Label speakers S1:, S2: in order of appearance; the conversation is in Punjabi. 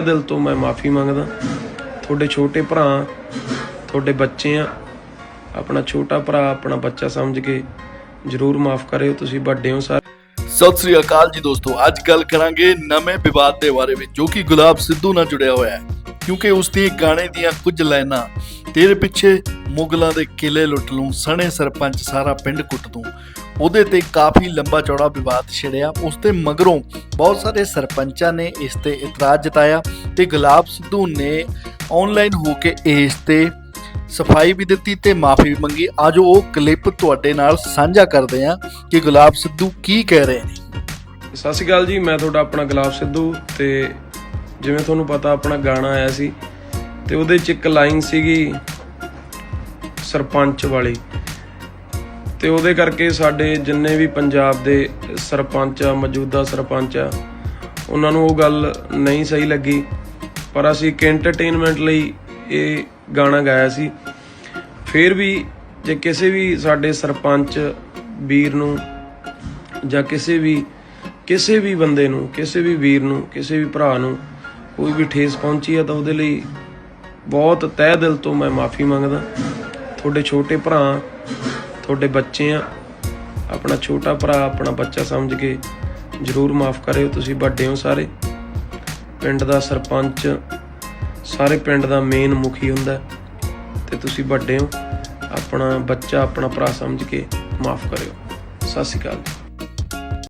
S1: ਦਿਲ ਤੋਂ ਮੈਂ ਮਾਫੀ ਮੰਗਦਾ। ਤੁਹਾਡੇ ਛੋਟੇ ਭਰਾ, ਤੁਹਾਡੇ ਬੱਚੇ ਆ। ਆਪਣਾ ਛੋਟਾ ਭਰਾ, ਆਪਣਾ ਬੱਚਾ ਸਮਝ ਕੇ ਜਰੂਰ ਮਾਫ ਕਰਿਓ, ਤੁਸੀਂ ਵੱਡੇ ਹੋ ਸਾਰੇ।
S2: ਸਤਿ ਸ੍ਰੀ ਅਕਾਲ ਜੀ ਦੋਸਤੋ, ਅੱਜ ਗੱਲ ਕਰਾਂਗੇ ਨਵੇਂ ਵਿਵਾਦ ਦੇ ਬਾਰੇ ਵਿੱਚ, ਜੋ ਕਿ ਗੁਲਾਬ ਸਿੱਧੂ ਨਾਲ ਜੁੜਿਆ ਹੋਇਆ ਹੈ। ਕਿਉਂਕਿ ਉਸ ਦੇ ਗਾਣੇ ਦੀਆਂ ਕੁਝ ਲਾਈਨਾਂ ਤੇਰੇ ਪਿੱਛੇ ਮੁਗਲਾਂ ਦੇ ਕਿਲੇ ਲੁੱਟ ਲੂੰ, ਸਣੇ ਸਰਪੰਚ ਸਾਰਾ ਪਿੰਡ ਕੁੱਟ ਦੂੰ। ਉਹਦੇ ਤੇ ਕਾਫੀ ਲੰਬਾ ਚੌੜਾ ਵਿਵਾਦ ਛਿੜਿਆ। ਉਸ ਤੇ ਮਗਰੋਂ ਬਹੁਤ ਸਾਰੇ ਸਰਪੰਚਾਂ ਨੇ ਇਸ ਤੇ ਇਤਰਾਜ਼ ਜਤਾਇਆ ਤੇ ਗੁਲਾਬ ਸਿੱਧੂ ਨੇ ਆਨਲਾਈਨ ਹੋ ਕੇ ਇਸ ਤੇ ਸਫ਼ਾਈ ਵੀ ਦਿੱਤੀ ਤੇ ਮਾਫੀ ਵੀ ਮੰਗੀ। ਆਜੋ ਉਹ ਕਲਿੱਪ ਤੁਹਾਡੇ ਨਾਲ ਸਾਂਝਾ ਕਰਦੇ ਹਾਂ ਕਿ ਗੁਲਾਬ ਸਿੱਧੂ ਕੀ ਕਹਿ ਰਹੇ ਨੇ।
S1: ਸਤਿ ਸ਼੍ਰੀ ਅਕਾਲ ਜੀ, ਮੈਂ ਤੁਹਾਡਾ ਆਪਣਾ ਗੁਲਾਬ ਸਿੱਧੂ ਤੇ ਜਿਵੇਂ ਤੁਹਾਨੂੰ ਪਤਾ ਆਪਣਾ ਗਾਣਾ ਆਇਆ ਸੀ ਤੇ ਉਹਦੇ ਚ ਇੱਕ ਲਾਈਨ ਸੀਗੀ ਸਰਪੰਚ ਵਾਲੀ। ਤੇ ਉਹਦੇ ਕਰਕੇ ਸਾਡੇ ਜਿੰਨੇ ਵੀ ਪੰਜਾਬ ਦੇ ਸਰਪੰਚ ਆ, ਮੌਜੂਦਾ ਸਰਪੰਚ ਆ, ਉਹਨਾਂ ਨੂੰ ਉਹ ਗੱਲ ਨਹੀਂ ਸਹੀ ਲੱਗੀ। ਪਰ ਅਸੀਂ ਇੱਕ ਐਂਟਰਟੇਨਮੈਂਟ ਲਈ ਇਹ ਗਾਣਾ ਗਾਇਆ ਸੀ। ਫਿਰ ਵੀ ਜੇ ਕਿਸੇ ਵੀ ਸਾਡੇ ਸਰਪੰਚ ਵੀਰ ਨੂੰ ਜਾਂ ਕਿਸੇ ਵੀ ਕਿਸੇ ਵੀ ਬੰਦੇ ਨੂੰ, ਕਿਸੇ ਵੀ ਵੀਰ ਨੂੰ, ਕਿਸੇ ਵੀ ਭਰਾ ਨੂੰ ਕੋਈ ਵੀ ਠੇਸ ਪਹੁੰਚੀ ਹੈ ਤਾਂ ਉਹਦੇ ਲਈ ਬਹੁਤ ਤਹਿ ਦਿਲ ਤੋਂ ਮੈਂ ਮਾਫੀ ਮੰਗਦਾ। ਤੁਹਾਡੇ ਛੋਟੇ ਭਰਾ, ਤੁਹਾਡੇ ਬੱਚੇ ਆ, ਆਪਣਾ ਛੋਟਾ ਭਰਾ, ਆਪਣਾ ਬੱਚਾ ਸਮਝ ਕੇ ਜਰੂਰ ਮਾਫ ਕਰਿਓ, ਤੁਸੀਂ ਵੱਡੇ ਹੋ ਸਾਰੇ। ਪਿੰਡ ਦਾ ਸਰਪੰਚ, ਸਾਰੇ ਪਿੰਡ ਦਾ ਮੇਨ ਮੁਖੀ ਹੁੰਦਾ ਹੈ ਤੇ ਤੁਸੀਂ ਵੱਡੇ ਹੋ। ਆਪਣਾ ਬੱਚਾ, ਆਪਣਾ ਭਰਾ ਸਮਝ ਕੇ ਮਾਫ ਕਰਿਓ। ਸਤਿ ਸ਼੍ਰੀ ਅਕਾਲ। ਜੀ